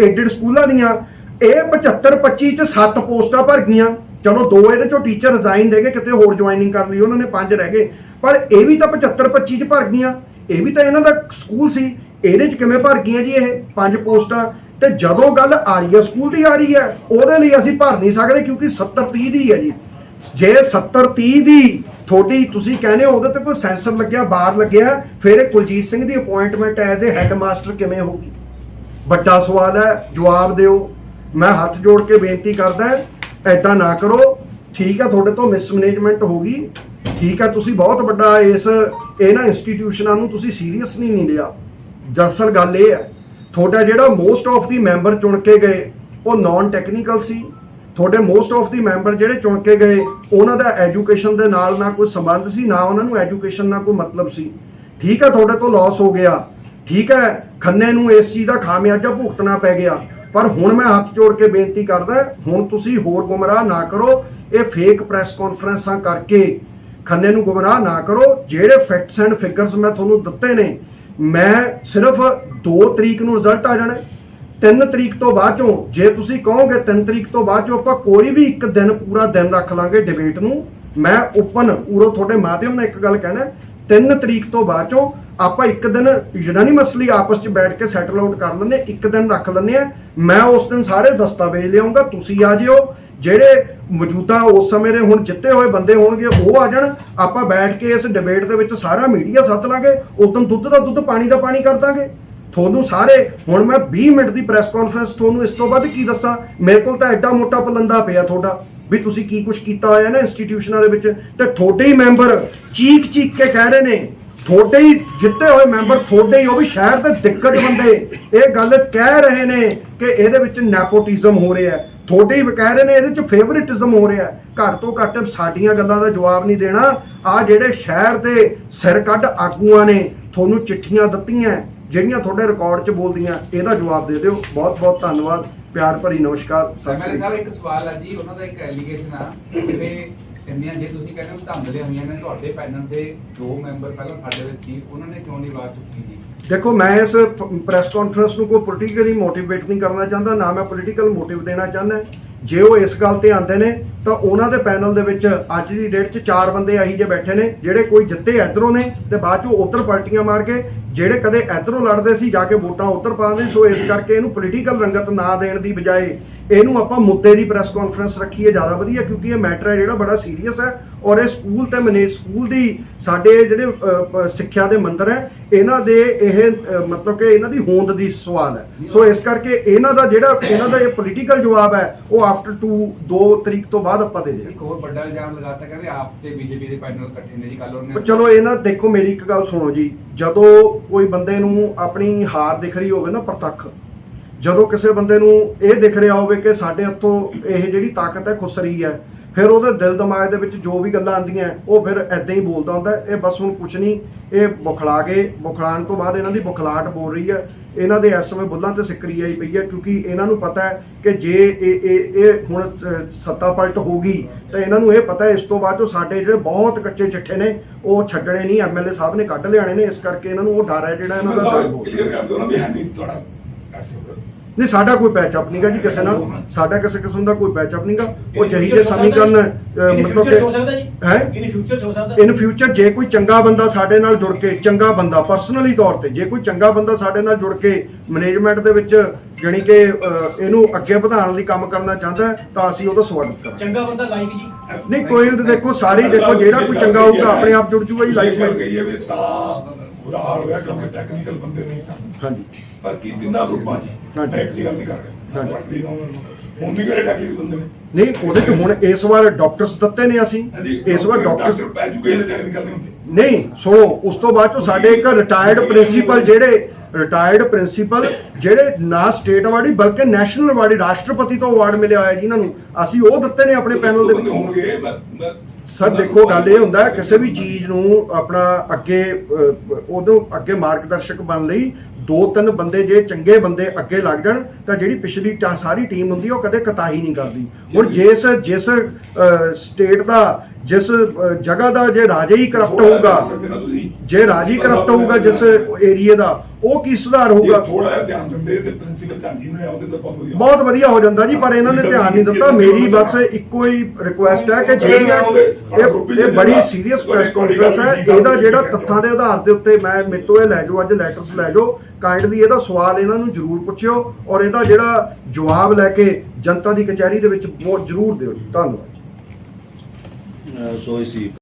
ਐਡਿਡ ਸਕੂਲਾਂ ਦੀਆਂ, ਇਹ 75 25 ਚ 7 ਪੋਸਟਾਂ ਭਰ ਗਈਆਂ। ਚਲੋ, ਦੋ ਇਹਦੇ ਚੋਂ ਟੀਚਰ ਰਿਜ਼ਾਈਨ ਦੇ ਗਏ, ਕਿਤੇ ਹੋਰ ਜੁਆਇਨਿੰਗ ਕਰ ਲਈ, ਉਹਨਾਂ ਨੇ ਪੰਜ ਰਹਿ ਗਏ। ਪਰ ਇਹ ਵੀ ਤਾਂ 75 25 ਚ ਭਰ ਗਈਆਂ। ਇਹ ਵੀ ਤਾਂ ਇਹਨਾਂ ਦਾ ਸਕੂਲ ਸੀ। ਇਹਦੇ ਚ ਕਿਵੇਂ ਭਰ ਗਈਆਂ ਜੀ ਇਹ ਪੰਜ ਪੋਸਟਾਂ? ਤੇ ਜਦੋਂ ਗੱਲ ਆਰੀਆ ਸਕੂਲ ਦੀ ਆ ਰਹੀ ਹੈ, ਉਹਦੇ ਲਈ ਅਸੀਂ ਭਰ ਨਹੀਂ ਸਕਦੇ, ਕਿਉਂਕਿ 70 30 ਦੀ ਹੈ ਜੀ। ਜੇ 70 30 ਦੀ ਤੁਹਾਡੀ ਤੁਸੀਂ ਕਹਿੰਦੇ ਹੋ, ਉਹਦੇ ਤੇ ਕੋਈ ਸੈਂਸਰ ਲੱਗਿਆ ਬਾਹਰ ਲੱਗਿਆ, ਫਿਰ ਇਹ ਕੁਲਜੀਤ ਸਿੰਘ ਦੀ ਅਪਾਇੰਟਮੈਂਟ ਐਜ਼ ਅ ਹੈੱਡਮਾਸਟਰ ਕਿਵੇਂ ਹੋਗੀ ਵੱਡਾ ਸਵਾਲ ਹੈ, ਜਵਾਬ ਦਿਓ। ਮੈਂ ਹੱਥ ਜੋੜ ਕੇ ਬੇਨਤੀ ਕਰਦਾ ਐਦਾਂ ਨਾ ਕਰੋ। ਠੀਕ ਆ, ਤੁਹਾਡੇ ਤੋਂ ਮਿਸਮੈਨੇਜਮੈਂਟ ਹੋ ਗਈ। ਠੀਕ ਆ, ਤੁਸੀਂ ਬਹੁਤ ਵੱਡਾ ਇਸ, ਇਹਨਾਂ ਇੰਸਟੀਟਿਊਸ਼ਨਾਂ ਨੂੰ ਤੁਸੀਂ ਸੀਰੀਅਸ ਨਹੀਂ ਨਹੀਂ ਲਿਆ। ਦਰਅਸਲ ਗੱਲ ਇਹ ਹੈ, ਤੁਹਾਡਾ ਜਿਹੜਾ ਮੋਸਟ ਆਫ ਦੀ ਮੈਂਬਰ ਚੁਣ ਕੇ ਗਏ, ਉਹ ਨਾਨ ਟੈਕਨੀਕਲ ਸੀ। ਤੁਹਾਡੇ ਮੋਸਟ ਆਫ ਦੀ ਮੈਂਬਰ ਜਿਹੜੇ ਚੁਣ ਕੇ ਗਏ, ਉਹਨਾਂ ਦਾ ਐਜੂਕੇਸ਼ਨ ਦੇ ਨਾਲ ਨਾ ਕੋਈ ਸੰਬੰਧ ਸੀ, ਨਾ ਉਹਨਾਂ ਨੂੰ ਐਜੂਕੇਸ਼ਨ ਨਾਲ ਕੋਈ ਮਤਲਬ ਸੀ। ਠੀਕ ਹੈ, ਤੁਹਾਡੇ ਤੋਂ ਲਾਸ ਹੋ ਗਿਆ। ਠੀਕ ਹੈ, ਖੰਨੇ ਨੂੰ ਇਸ ਚੀਜ਼ ਦਾ ਖਾਮਿਆਜਾ ਭੁਗਤਣਾ ਪੈ ਗਿਆ। ਪਰ ਹੁਣ ਮੈਂ ਹੱਥ ਜੋੜ ਕੇ ਬੇਨਤੀ ਕਰਦਾ, ਹੁਣ ਤੁਸੀਂ ਹੋਰ ਗੁੰਮਰਾਹ ਨਾ ਕਰੋ, ਇਹ ਫੇਕ ਪ੍ਰੈਸ ਕਾਨਫਰੰਸਾਂ ਕਰਕੇ ਖੰਨੇ ਨੂੰ ਗੁੰਮਰਾਹ ਨਾ ਕਰੋ। ਜਿਹੜੇ ਫੈਕਟਸ ਐਂਡ ਫਿਗਰਸ ਮੈਂ ਤੁਹਾਨੂੰ ਦਿੱਤੇ ਨੇ, ਮੈਂ ਸਿਰਫ 2 ਤਰੀਕ ਨੂੰ ਰਿਜ਼ਲਟ ਆ ਜਾਣਾ। 3 ਤਰੀਕ ਤੋਂ ਬਾਅਦ ਚੋਂ, ਜੇ ਤੁਸੀਂ ਕਹੋਗੇ 3 ਤਰੀਕ ਤੋਂ ਬਾਅਦ ਚੋਂ ਆਪਾਂ ਕੋਈ ਵੀ ਇੱਕ ਦਿਨ ਪੂਰਾ ਦਿਨ ਰੱਖ ਲਾਂਗੇ ਡਿਬੇਟ ਨੂੰ, ਮੈਂ ਓਪਨ ਪੂਰਾ ਤੁਹਾਡੇ ਮਾਧਿਅਮ ਨਾਲ ਇੱਕ ਗੱਲ ਕਹਿਣਾ 3 ਤਰੀਕ ਤੋਂ ਬਾਅਦ ਚੋਂ ਆਪਾਂ ਇੱਕ ਦਿਨ ਯੂਨਾਨੀਮਸਲੀ ਆਪਸ ਚ ਬੈਠ ਕੇ ਸੈਟਲ ਆਊਟ ਕਰ ਲੈਂਦੇ, ਇੱਕ ਦਿਨ ਰੱਖ ਲੈਂਦੇ ਆ ਮੈਂ ਉਸ ਦਿਨ ਸਾਰੇ ਦਸਤਾਵੇਜ਼ ਲਿਆਉਂਗਾ, ਤੁਸੀਂ ਆ ਜਿਓ, ਜਿਹੜੇ ਮੌਜੂਦਾ ਉਸ ਸਮੇਂ ਦੇ ਹੁਣ ਜਿੱਤੇ ਹੋਏ ਬੰਦੇ ਹੋਣਗੇ, ਉਹ ਆ ਜਾਣ, ਆਪਾਂ ਬੈਠ ਕੇ ਇਸ ਡਿਬੇਟ ਦੇ ਵਿੱਚ ਸਾਰਾ ਮੀਡੀਆ ਸੱਦ ਲਾਂਗੇ, ਉਦੋਂ ਦੁੱਧ ਦਾ ਦੁੱਧ, ਪਾਣੀ ਦਾ ਪਾਣੀ ਕਰ ਦਾਂਗੇ। ਤੁਹਾਨੂੰ ਸਾਰੇ, ਹੁਣ ਮੈਂ 20 ਮਿੰਟ ਦੀ ਪ੍ਰੈਸ ਕਾਨਫਰੰਸ ਤੁਹਾਨੂੰ ਇਸ ਤੋਂ ਵੱਧ ਕੀ ਦੱਸਾਂ? ਮੇਰੇ ਕੋਲ ਤਾਂ ਐਡਾ ਮੋਟਾ ਪਲੰਦਾ ਪਿਆ ਤੁਹਾਡਾ, ਵੀ ਤੁਸੀਂ ਕੀ ਕੁਝ ਕੀਤਾ ਹੋਇਆ ਨਾ ਇੰਸਟੀਟਿਊਸ਼ਨਾਂ ਦੇ ਵਿੱਚ। ਤੇ ਤੁਹਾਡੇ ਹੀ ਮੈਂਬਰ ਚੀਕ ਚੀਕ ਕੇ ਕਹਿ ਰਹੇ ਨੇ, ਤੁਹਾਡੇ ਹੀ ਜਿੱਤੇ ਹੋਏ ਮੈਂਬਰ ਤੁਹਾਡੇ ਹੀ, ਉਹ ਵੀ ਸ਼ਹਿਰ ਦੇ ਦਿੱਕਤ ਬੰਦੇ। ਇਹ ਗੱਲ ਕਹਿ ਰਹੇ ਨੇ ਕਿ ਇਹਦੇ ਵਿੱਚ ਨੈਪੋਟਿਜ਼ਮ ਹੋ ਰਿਹਾ ਹੈ। ਤੁਹਾਡੇ ਹੀ ਕਹਿ ਰਹੇ ਨੇ ਇਹਦੇ ਵਿੱਚ ਫੇਵਰਿਟਿਜ਼ਮ ਹੋ ਰਿਹਾ ਘੱਟ ਤੋਂ ਘੱਟ ਸਾਡੀਆਂ ਗੱਲਾਂ ਦਾ ਜਵਾਬ ਨਹੀਂ ਦੇਣਾ। ਆ ਜਿਹੜੇ ਸ਼ਹਿਰ ਦੇ ਸਿਰ ਕੱਢ ਆਗੂਆਂ ਨੇ, ਤੁਹਾਨੂੰ ਚਿੱਠੀਆਂ ਦਿੱਤੀਆਂ ਜਿਹੜੀਆਂ ਤੁਹਾਡੇ ਰਿਕਾਰਡ 'ਚ ਬੋਲਦੀਆਂ ਇਹਦਾ ਜਵਾਬ ਦੇ ਦਿਓ। ਬਹੁਤ ਬਹੁਤ ਧੰਨਵਾਦ ਪਿਆਰ ਭਰੀ ਨਮਸਕਾਰ ਸਤਿ ਸ੍ਰੀ ਅਕਾਲ। ਇੱਕ ਸਵਾਲ ਹੈ ਜੀ ਉਹਨਾਂ ਦਾ ਇੱਕ ਐਲੀਗੇਸ਼ਨ ਆ। ਜਿਵੇਂ ਇੰਨੀਆਂ ਜੇ ਤੁਸੀਂ ਕਹਿੰਦੇ ਹੋ ਧਾਂਦਲੀਆਂ ਹੋਈਆਂ ਨੇ ਤੁਹਾਡੇ ਪੈਨਲ ਦੇ ਦੋ ਮੈਂਬਰ ਪਹਿਲਾਂ ਸਾਡੇ ਵਿੱਚ ਸੀ ਉਹਨਾਂ ਨੇ ਕਿਉਂ ਨਹੀਂ ਆਵਾਜ਼ ਚੁੱਕੀ ਜੀ? ਦੇਖੋ ਮੈਂ ਇਸ ਪ੍ਰੈਸ ਕਾਨਫਰੰਸ ਨੂੰ ਕੋਈ ਪੋਲੀਟੀਕਲੀ ਮੋਟੀਵੇਟ ਨਹੀਂ ਕਰਨਾ ਚਾਹੁੰਦਾ ਨਾ ਮੈਂ ਪੋਲੀਟੀਕਲ ਮੋਟਿਵ ਦੇਣਾ ਚਾਹੁੰਦਾ। ਜੇ ਉਹ ਇਸ ਗੱਲ ਤੇ ਆਉਂਦੇ ਨੇ ਤਾਂ ਉਹਨਾਂ ਦੇ ਪੈਨਲ ਦੇ ਵਿੱਚ ਅੱਜ ਦੀ ਡੇਟ 'ਚ ਚਾਰ ਬੰਦੇ ਆਹੀ ਜੇ ਬੈਠੇ ਨੇ ਜਿਹੜੇ ਕੋਈ ਜਿੱਤੇ ਇਧਰੋਂ ਨੇ ਤੇ ਬਾਅਦ 'ਚੋਂ ਉਧਰ ਪਾਰਟੀਆਂ ਮਾਰ ਕੇ ਜਿਹੜੇ ਕਦੇ ਇਧਰੋਂ ਲੜਦੇ ਸੀ, ਜਾ ਕੇ ਵੋਟਾਂ ਉਧਰ ਪਾਉਂਦੇ ਸੋ ਇਸ ਕਰਕੇ ਇਹਨੂੰ ਪੋਲੀਟੀਕਲ ਰੰਗਤ ਨਾ ਦੇਣ ਦੀ ਬਜਾਏ ਇਹਨੂੰ ਆਪਾਂ ਮੁੱਦੇ ਦੀ ਪ੍ਰੈਸ ਕਾਨਫਰੰਸ ਰੱਖੀਏ ਜ਼ਿਆਦਾ ਵਧੀਆ ਕਿਉਂਕਿ ਇਹ ਮੈਟਰ ਹੈ ਜਿਹੜਾ ਬੜਾ ਸੀਰੀਅਸ ਹੈ ਔਰ ਇਹ ਸਕੂਲ ਤੇ ਮੈਨੇਜ ਸਕੂਲ ਦੀ ਸਾਡੇ ਜਿਹੜੇ ਸਿੱਖਿਆ ਦੇ ਮੰਦਰ ਹੈ ਇਹਨਾਂ ਦੇ ਇਹ ਮਤਲਬ ਕਿ ਇਹਨਾਂ ਦੀ ਹੋਂਦ ਦੀ ਸਵਾਲ ਹੈ। ਸੋ ਇਸ ਕਰਕੇ ਇਹਨਾਂ ਦਾ ਜਿਹੜਾ ਇਹਨਾਂ ਦਾ ਇਹ ਪੋਲੀਟੀਕਲ ਜਵਾਬ ਹੈ ਉਹ ਆਫਟਰ 2 2 ਤਰੀਕ ਤੋਂ ਬਾਅਦ ਆਪਾਂ ਦੇ ਦੇ ਇੱਕ ਹੋਰ ਵੱਡਾ ਇਲਜ਼ਾਮ ਲਗਾਤਾ ਕਹਿੰਦੇ ਆਪ ਤੇ ਬੀਜੇਪੀ ਦੇ ਪੈਨਲ ਇਕੱਠੇ ਨੇ ਜੀ ਕੱਲ ਉਹਨੇ ਚਲੋ ਇਹ ਨਾ ਦੇਖੋ ਮੇਰੀ ਇੱਕ ਗੱਲ ਸੁਣੋ ਜੀ ਜਦੋਂ ਕੋਈ ਬੰਦੇ ਨੂੰ ਆਪਣੀ ਹਾਰ ਦਿਖ ਰਹੀ ਹੋਵੇ ਨਾ ਪ੍ਰਤੱਖ ਜਦੋਂ ਕਿਸੇ ਬੰਦੇ ਨੂੰ ਇਹ ਦਿਖ ਰਿਹਾ ਹੋਵੇ ਕਿ ਸਾਡੇ ਹੱਥੋਂ ਇਹ ਜਿਹੜੀ ਤਾਕਤ ਹੈ ਖੁੱਸ ਰਹੀ ਹੈ ਫਿਰ ਉਹਦੇ ਦਿਲ ਦਿਮਾਗ ਦੇ ਵਿੱਚ ਜੋ ਵੀ ਗੱਲਾਂ ਆਉਂਦੀਆਂ ਉਹ ਫਿਰ ਐਦਾਂ ਹੀ ਬੋਲਦਾ ਹੁੰਦਾ। ਇਹ ਬਸ ਹੁਣ ਕੁਛ ਨਹੀਂ ਇਹ ਬੁਖਲਾ ਕੇ ਬੁਖਲਾਣ ਤੋਂ ਬਾਅਦ ਇਹਨਾਂ ਦੀ ਬੁਖਲਾਟ ਬੋਲ ਰਹੀ ਹੈ ਇਹਨਾਂ ਦੇ ਇਸ ਸਮੇਂ ਬੁੱਲਾਂ ਤੇ ਸਿਕਰੀ ਆਈ ਪਈ ਹੈ ਕਿਉਂਕਿ ਇਹਨਾਂ ਨੂੰ ਪਤਾ ਹੈ ਕਿ ਜੇ ਇਹ ਇਹ ਇਹ ਹੁਣ ਸੱਤਾ ਪਲਟ ਹੋ ਗਈ ਤਾਂ ਇਹਨਾਂ ਨੂੰ ਇਹ ਪਤਾ ਹੈ ਇਸ ਤੋਂ ਬਾਅਦ ਜੋ ਸਾਡੇ ਜਿਹੜੇ ਬਹੁਤ ਕੱਚੇ ਚਿੱਠੇ ਨੇ ਉਹ ਛੱਡਣੇ ਨਹੀਂ ਐਮਐਲਏ ਸਾਹਿਬ ਨੇ ਕੱਢ ਲਿਆਣੇ ਨੇ ਇਸ ਕਰਕੇ ਇਹਨਾਂ ਨੂੰ ਉਹ ਡਰ ਹੈ ਜਿਹੜਾ ਇਹਨਾਂ ਦਾ ਕਲੀਅਰ ਕਰ ਦਿਓ ਨਾ ਵੀ ਹੈ ਨਹੀਂ ਤੁਹਾਡਾ ਨਹੀਂ ਸਾਡਾ ਕੋਈ ਪੈਚਅਪ ਨਹੀਂਗਾ ਜੀ ਕਿਸੇ ਨਾਲ। ਸਾਡਾ ਕਿਸੇ ਕਿਸਮ ਦਾ ਕੋਈ ਪੈਚਅਪ ਨਹੀਂਗਾ ਉਹ ਜਹੀ ਦੇ ਸਮੀਕਰਨ ਮਤਲਬ ਕਿ ਹੋ ਹੈ? ਇਨ ਫਿਊਚਰ ਹੋ ਸਕਦਾ। ਇਨ ਫਿਊਚਰ ਜੇ ਕੋਈ ਚੰਗਾ ਬੰਦਾ ਸਾਡੇ ਨਾਲ ਜੁੜ ਕੇ ਚੰਗਾ ਬੰਦਾ ਪਰਸਨਲੀ ਤੌਰ ਤੇ ਜੇ ਕੋਈ ਚੰਗਾ ਬੰਦਾ ਸਾਡੇ ਨਾਲ ਜੁੜ ਕੇ ਮੈਨੇਜਮੈਂਟ ਦੇ ਵਿੱਚ ਜਾਣੀ ਕਿ ਇਹਨੂੰ ਅੱਗੇ ਵਧਾਉਣ ਲਈ ਕੰਮ ਕਰਨਾ ਚਾਹੁੰਦਾ ਹੈ, ਤਾਂ ਅਸੀਂ ਉਹਦਾ ਸਵਾਗਤ ਕਰਾਂਗੇ। ਚੰਗਾ ਬੰਦਾ ਲਾਈਕ ਜੀ। ਨਹੀਂ ਕੋਈ ਦੇਖੋ ਸਾਰੇ ਦੇਖੋ ਜਿਹੜਾ ਕੋਈ ਚੰਗਾ ਹੋਊਗਾ ਆਪਣੇ ਆਪ ਜੁੜ ਜੂਗਾ ਜੀ ਗੱਲ ਵਿੱਚ ਕਹੀਏ ਵੀ ਤਾਂ ਬੁਰਾ ਹਾਲ ਹੋਇਆ ਕਿਉਂਕਿ ਟੈਕਨੀਕਲ ਬੰਦੇ ਨਹੀਂ ਸਨ। ਹਾਂਜੀ। ਬਾਕੀ ਤਿੰਨਾਂ ਗਰੁੱਪਾਂ 'ਚ ਹਾਂਜੀ। ਟੈਕਨੀਕਲ ਨਹੀਂ ਕਰ ਰਹੇ। ਹਾਂਜੀ। ਪਾਰਟੀ ਦਾ ਉਹਨਾਂ ਨੂੰ। ਹੁਣ ਵੀ ਕਿਹੜੇ ਟੈਕਨੀਕਲ ਬੰਦੇ ਨੇ? ਨਹੀਂ ਉਹਦੇ ਚ ਹੁਣ ਇਸ ਵਾਰ ਡਾਕਟਰਸ ਦਿੱਤੇ ਨੇ ਅਸੀਂ। ਹਾਂਜੀ ਇਸ ਵਾਰ ਡਾਕਟਰ ਡਾਕਟਰ ਐਜੂਕੇਸ਼ਨ ਟੈਕਨੀਕਲ ਨਹੀਂ ਹੁੰਦੇ। ਨਹੀਂ ਸੁਣੋ ਉਸ ਤੋਂ ਬਾਅਦ ਚੋਂ ਸਾਡੇ ਇੱਕ ਰਿਟਾਇਰਡ ਪ੍ਰਿੰਸੀਪਲ ਜਿਹੜੇ ਰਿਟਾਇਰਡ ਪ੍ਰਿੰਸੀਪਲ ਜਿਹੜੇ ਨਾ ਸਟੇਟ ਅਵਾਰਡ ਹੀ ਬਲਕਿ ਨੈਸ਼ਨਲ ਅਵਾਰਡ ਰਾਸ਼ਟਰਪਤੀ ਤੋਂ ਅਵਾਰਡ ਮਿਲਿਆ ਹੋਇਆ ਜਿਨ੍ਹਾਂ ਨੂੰ। ਅਸੀਂ ਉਹ ਦਿੱਤੇ ਨੇ ਆਪਣੇ ਪੈਨਲ ਦੇ ਬੰਦੇ ਵਿੱਚ। ਹੋਣਗੇ ਮੈਂ- ਮੈਂ- ਸਰ ਦੇਖੋ ਗੱਲ ਇਹ ਹੁੰਦਾ ਹੈ ਕਿਸੇ ਵੀ ਚੀਜ਼ ਨੂੰ ਆਪਣਾ ਅੱਗੇ ਉਦੋਂ ਅੱਗੇ ਮਾਰਗਦਰਸ਼ਕ ਬਣ ਲਈ ਦੋ ਤਿੰਨ ਬੰਦੇ ਜੇ ਚੰਗੇ ਬੰਦੇ ਅੱਗੇ ਲੱਗ ਜਾਣ ਤਾਂ ਜਿਹੜੀ ਪਿਛਲੀ ਸਾਰੀ ਟੀਮ ਹੁੰਦੀ ਹੈ ਉਹ ਕਦੇ ਕਤਾਹੀ ਨਹੀਂ ਕਰਦੀ। ਹੁਣ ਜਿਸ ਜਿਸ ਸਟੇਟ ਦਾ ਜਿਸ ਜਗ੍ਹਾ ਦਾ ਜੇ ਰਾਜੇ ਹੀ ਕਰਪਟ ਹੋਊਗਾ ਜੇ ਰਾਜੀ ਕਰਪਟ ਹੋਊਗਾ ਜਿਸ ਏਰੀਏ ਦਾ ਉਹ ਕੀ ਸੁਧਾਰ ਹੋਊਗਾ? ਥੋੜਾ ਜਿਹਾ ਧਿਆਨ ਦਿੰਦੇ ਤੇ ਪ੍ਰਿੰਸੀਪਲ ਝਾਂਜੀ ਨੂੰ ਲਿਆਉਂਦੇ ਤਾਂ ਬਹੁਤ ਵਧੀਆ। ਬਹੁਤ ਵਧੀਆ ਹੋ ਜਾਂਦਾ ਜੀ ਪਰ ਇਹਨਾਂ ਨੇ ਧਿਆਨ ਨਹੀਂ ਦਿੱਤਾ। ਮੇਰੀ ਬਸ ਇੱਕੋ ਹੀ ਰਿਕੁਐਸਟ ਹੈ ਕਿ ਜਿਹੜੀਆਂ ਇਹ ਇਹ ਬੜੀ ਸੀਰੀਅਸ ਪ੍ਰੈਸ ਕਾਨਫਰੰਸ ਹੈ। ਇਹਦਾ ਜਿਹੜਾ ਤੱਥਾਂ ਦੇ ਆਧਾਰ ਦੇ ਉੱਤੇ ਮੈਂ ਮੇਰੇ ਤੋਂ ਇਹ ਲੈ ਜਾਓ ਅੱਜ ਲੈਟਰਸ ਲੈ ਜਾਓ। ਕਾਈਂਡਲੀ ਇਹਦਾ ਸਵਾਲ ਇਹਨਾਂ ਨੂੰ ਜ਼ਰੂਰ ਪੁੱਛਿਓ ਔਰ ਇਹਦਾ ਜਿਹੜਾ ਜਵਾਬ ਲੈ ਕੇ ਜਨਤਾ ਦੀ ਕਚਹਿਰੀ ਦੇ ਵਿੱਚ ਬਹੁਤ ਜ਼ਰੂਰ ਦਿਓ ਜੀ। ਧੰਨਵਾਦ I see.